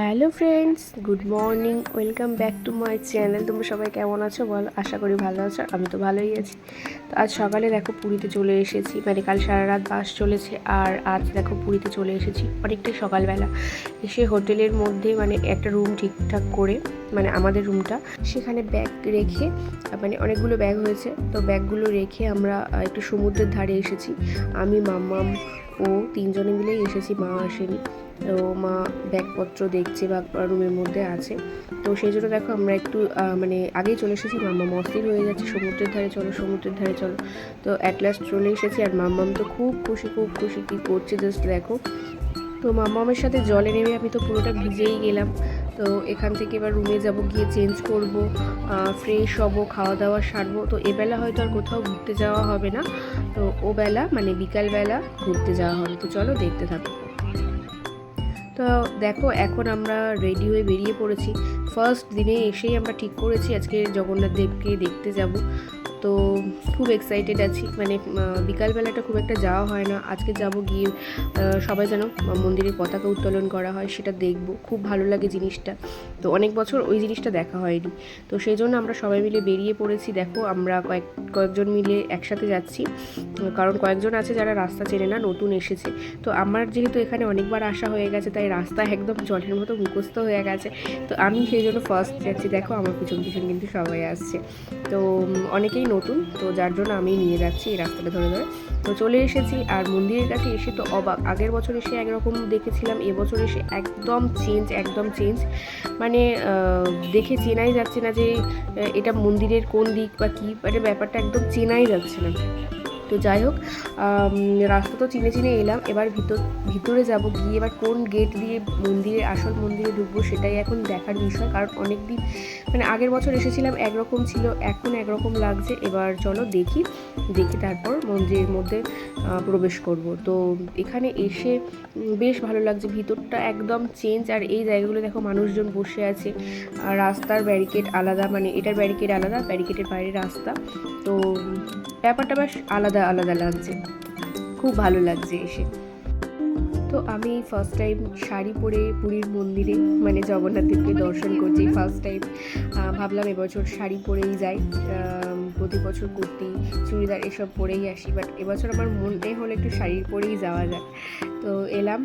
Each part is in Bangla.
Hello friends, good morning, welcome back to my channel. তোমরা সবাই কেমন আছো বলো? আশা করি ভালো আছো আমি তো ভালোই আছি। তো আজ সকালে দেখো পুরীতে চলে এসেছি মানে কাল সারা রাত বাস চলেছে, আর আজ দেখো পুরীতে চলে এসেছি অনেকটাই সকালবেলা। এসে হোটেলের মধ্যে মানে একটা রুম ঠিকঠাক করে মানে আমাদের রুমটা, সেখানে ব্যাগ রেখে মানে অনেকগুলো ব্যাগ হয়েছে। তো ব্যাগগুলো রেখে আমরা একটু সমুদ্রের ধারে এসেছি। আমি, মাম্মাম ও তিনজনে মিলেই এসেছি, মা আসেনি। তো মা ব্যাগপত্র দেখছে বা রুমের মধ্যে আছে। তো সেই জন্য দেখো আমরা একটু মানে আগেই চলে এসেছি, মাম্মা অস্থির হয়ে যাচ্ছে, সমুদ্রের ধারে চলো, সমুদ্রের ধারে চলো। তো অ্যাট লাস্ট চলে এসেছি আর মাম্মাম তো খুব খুশি খুব খুশি কী করছে জাস্ট দেখো। তো মাম্মামের সাথে জলে নেমে আমি তো পুরোটা ভিজেই গেলাম। তো এখান থেকে এবার রুমে যাব, গিয়ে চেঞ্জ করব ফ্রেশ হব, খাওয়া দাওয়া সারবো। তো এবেলা হয়তো আর কোথাও ঘুরতে যাওয়া হবে না। তো ও বেলা মানে বিকালবেলা ঘুরতে যাওয়া হবে। তো চলো দেখতে থাকো। তো দেখো, এখন আমরা রেডি হয়ে বেরিয়ে পড়েছি। ফার্স্ট দিনে এসেই আমরা ঠিক করেছি, আজকে জগন্নাথ দেবকে দেখতে যাব। তো খুব এক্সাইটেড আছি। মানে বিকালবেলাটা খুব একটা যাওয়া হয় না। আজকে যাব গিয়ে সবাই যেন মন্দিরে পতাকা উত্তোলন করা হয়, সেটা দেখব। খুব ভালো লাগে জিনিসটা। তো অনেক বছর ওই জিনিসটা দেখা হয়নি। তো সেই জন্য আমরা সবাই মিলে বেরিয়ে পড়েছি। দেখো, আমরা কয়েক, কয়েকজন মিলে একসাথে যাচ্ছি। কারণ কয়েকজন আছে যারা রাস্তা চেনে না, নতুন এসেছে। তো আমার যেহেতু এখানে অনেকবার আসা হয়ে গেছে, তাই রাস্তা একদম জলের মতো মুখস্থ হয়ে গেছে। তো আমি সেই জন্য ফার্স্ট যাচ্ছি। দেখো, আমার পিছন পিছন কিন্তু সবাই আসছে। তো অনেকেই নতুন, তো যার জন্য আমি নিয়ে যাচ্ছি এই রাস্তাটা ধরে ধরে। তো চলে এসেছি আর মন্দিরের কাছে এসে তো অবাক। আগের বছর এসে একরকম দেখেছিলাম, এবছর এসে একদম চেঞ্জ একদম চেঞ্জ মানে দেখে চেনাই যাচ্ছে না যে এটা মন্দিরের কোন দিক বা কী মানে ব্যাপারটা একদম চেনাই যাচ্ছে না। তো যাই হোক রাস্তা তো চিনে চিনে এলাম। এবার ভিতর, ভিতরে যাব গিয়ে এবার কোন গেট দিয়ে মন্দিরে, আসল মন্দিরে ঢুকবো সেটাই এখন দেখার বিষয়। কারণ অনেক দিন মানে আগের বছর এসেছিলাম, একরকম ছিল, এখন একরকম লাগছে। এবার চলো দেখি দেখি তারপর মন্দিরের মধ্যে প্রবেশ করব। তো এখানে এসে বেশ ভালো লাগছে। ভিতরটা একদম চেঞ্জ আর এই জায়গাগুলো দেখো মানুষজন বসে আছে। রাস্তার ব্যারিকেড আলাদা। মানে এটার ব্যারিকেড আলাদা ব্যারিকেডের বাইরে রাস্তা। তো ব্যাপারটা বেশ আলাদা। আলাদা লাগছে। খুব ভালো লাগছে এসে। তো আমি ফার্স্ট টাইম শাড়ি পরে পুরীর মন্দিরে মানে জগন্নাথ দেবকে দর্শন করছি ফার্স্ট টাইম ভাবলাম এবছর শাড়ি পরেই যাই। প্রতি বছর কুর্তি, চুড়িদার এসব পরেই আসি বাট এবছর আমার মনে হলে একটু শাড়ি পরেই যাওয়া যাক। তো এলাম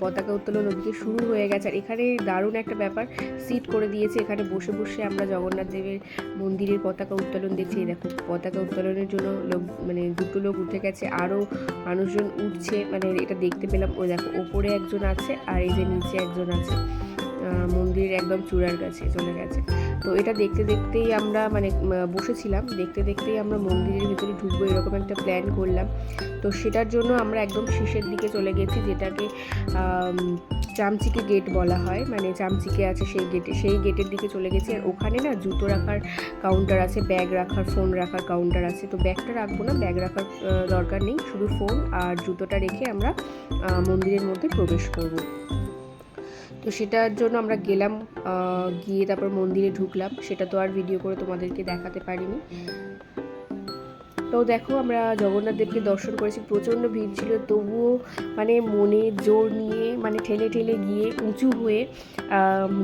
পতাকা উত্তোলন ওদিকে শুরু হয়ে গেছে। আর এখানে দারুণ একটা ব্যাপার, সিট করে দিয়েছে। এখানে বসে বসে আমরা জগন্নাথ দেবের মন্দিরের পতাকা উত্তোলন দেখছি। দেখো, পতাকা উত্তোলনের জন্য লোক মানে দুটো লোক উঠে গেছে। আরও মানুষজন উঠছে মানে এটা দেখতে পেলাম। ও দেখো, ওপরে একজন আছে আর এই যে নিচে একজন আছে। মন্দিরের একদম চূড়ার কাছে চলে গেছে তো এটা দেখতে দেখতেই আমরা মানে বসেছিলাম। দেখতে দেখতেই আমরা মন্দিরের ভিতরে ঢুকবো, এরকম একটা প্ল্যান করলাম। তো সেটার জন্য আমরা একদম শেষের দিকে চলে গেছি, যেটাকে চামচিকে গেট বলা হয়। মানে চামচিকে আছে সেই গেটে সেই গেটের দিকে চলে গেছি। আর ওখানে না জুতো রাখার কাউন্টার আছে ব্যাগ রাখার ফোন রাখার কাউন্টার আছে। তো ব্যাগটা রাখব না ব্যাগ রাখার দরকার নেই। শুধু ফোন আর জুতোটা রেখে আমরা মন্দিরের মধ্যে প্রবেশ করব। তো সেটার জন্য আমরা গেলাম গিয়ে তারপর মন্দিরে ঢুকলাম। সেটা তো আর ভিডিও করে তোমাদেরকে দেখাতে পারিনি। তো দেখো, আমরা জগন্নাথ দেবকে দর্শন করেছি। প্রচণ্ড ভিড় ছিল, তবুও মানে মনে জোর নিয়ে মানে ঠেলে ঠেলে গিয়ে উঁচু হয়ে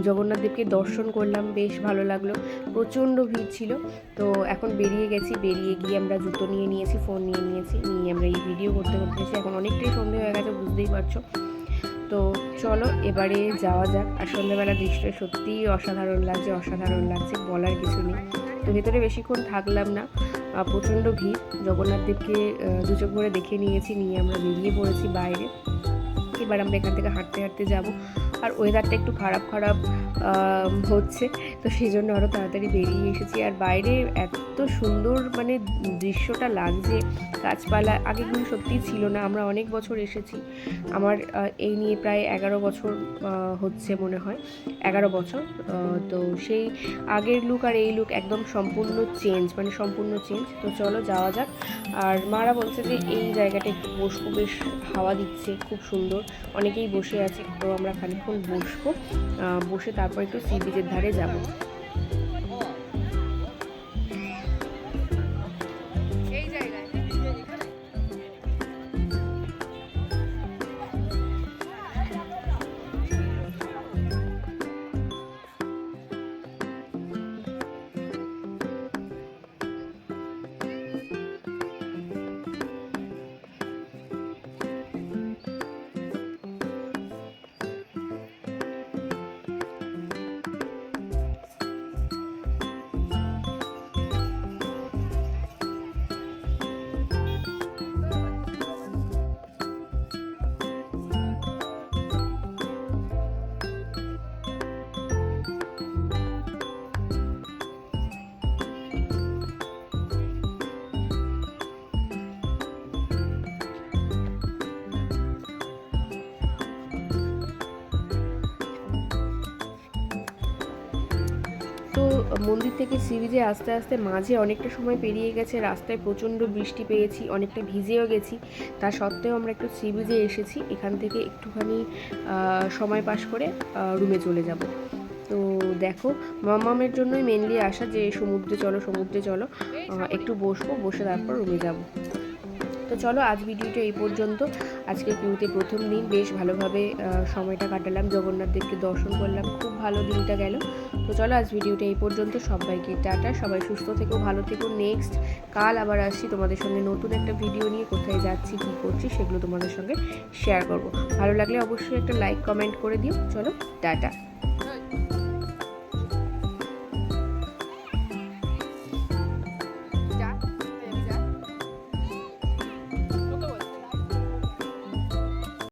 জগন্নাথ দেবকে দর্শন করলাম। বেশ ভালো লাগল। প্রচণ্ড ভিড় ছিল। তো এখন বেরিয়ে গেছি। বেরিয়ে গিয়ে আমরা জুতো নিয়ে নিয়েছি ফোন নিয়ে নিয়েছি। নিয়ে আমরা এই ভিডিও করতে করতে এখন অনেকটাই সন্ধে হয়ে গেছে, বুঝতেই পারছ। তো চলো এবারে যাওয়া যাক। আর সন্ধ্যাবেলা দৃশ্যটা সত্যিই অসাধারণ লাগছে অসাধারণ লাগছে বলার কিছু নেই। তো ভেতরে বেশিক্ষণ থাকলাম না। প্রচণ্ড ভিড়। জগন্নাথ দেবকে আহ, দু চোখ ভরে দেখে নিয়েছি নিয়ে আমরা বেরিয়ে পড়েছি বাইরে। এবার আমরা এখান থেকে হাঁটতে হাঁটতে যাব। আর ওয়েদারটা একটু খারাপ খারাপ হচ্ছে। তো সেই জন্য আরও তাড়াতাড়ি বেরিয়ে এসেছি। আর বাইরে এত সুন্দর মানে দৃশ্যটা লাগছে, গাছপালা আগে কিন্তু সত্যিই ছিল না। আমরা অনেক বছর এসেছি। আমার এই নিয়ে প্রায় এগারো বছর হচ্ছে মনে হয়। এগারো বছর তো সেই আগের লুক আর এই লুক একদম সম্পূর্ণ চেঞ্জ মানে সম্পূর্ণ চেঞ্জ তো চলো যাওয়া যাক। আর মারা বলছে যে এই জায়গাটা একটু বসবো। বেশ হাওয়া দিচ্ছে, খুব সুন্দর। অনেকেই বসে আছে তো আমরা খানিক্ষণ বসবো। বসে তারপর একটু সি বিচের ধারে যাব। মন্দির থেকে সি বিচে আস্তে আস্তে মাঝে অনেকটা সময় পেরিয়ে গেছে, রাস্তায় প্রচণ্ড বৃষ্টি পেয়েছি, অনেকটা ভিজেও গেছি। তা সত্ত্বেও আমরা একটু সি এসেছি, এখান থেকে একটুখানি সময় পাস করে রুমে চলে যাব। তো দেখো মামামের জন্যই মেনলি আসা যে সমুদ্রে চলো সমুদ্রে চলো একটু বসবো, বসে তারপর রুমে যাব। তো চলো আজ ভিডিওটা এই পর্যন্ত। আজকে পিউতে প্রথম দিন। বেশ ভালোভাবে সময়টা কাটালাম। জগন্নাথ দেবকে দর্শন করলাম। খুব ভালো দিনটা গেল। তো চলো আজ ভিডিওটা এই পর্যন্ত। সবাইকে টাটা। সবাই সুস্থ থেকো, ভালো থেকো। নেক্সট কাল আবার আসছি তোমাদের সঙ্গে নতুন একটা ভিডিও নিয়ে, কোথায় যাচ্ছি, কী করছি, সেগুলো তোমাদের সঙ্গে শেয়ার করব। ভালো লাগলে অবশ্যই একটা লাইক কমেন্ট করে দিও। চলো, টাটা।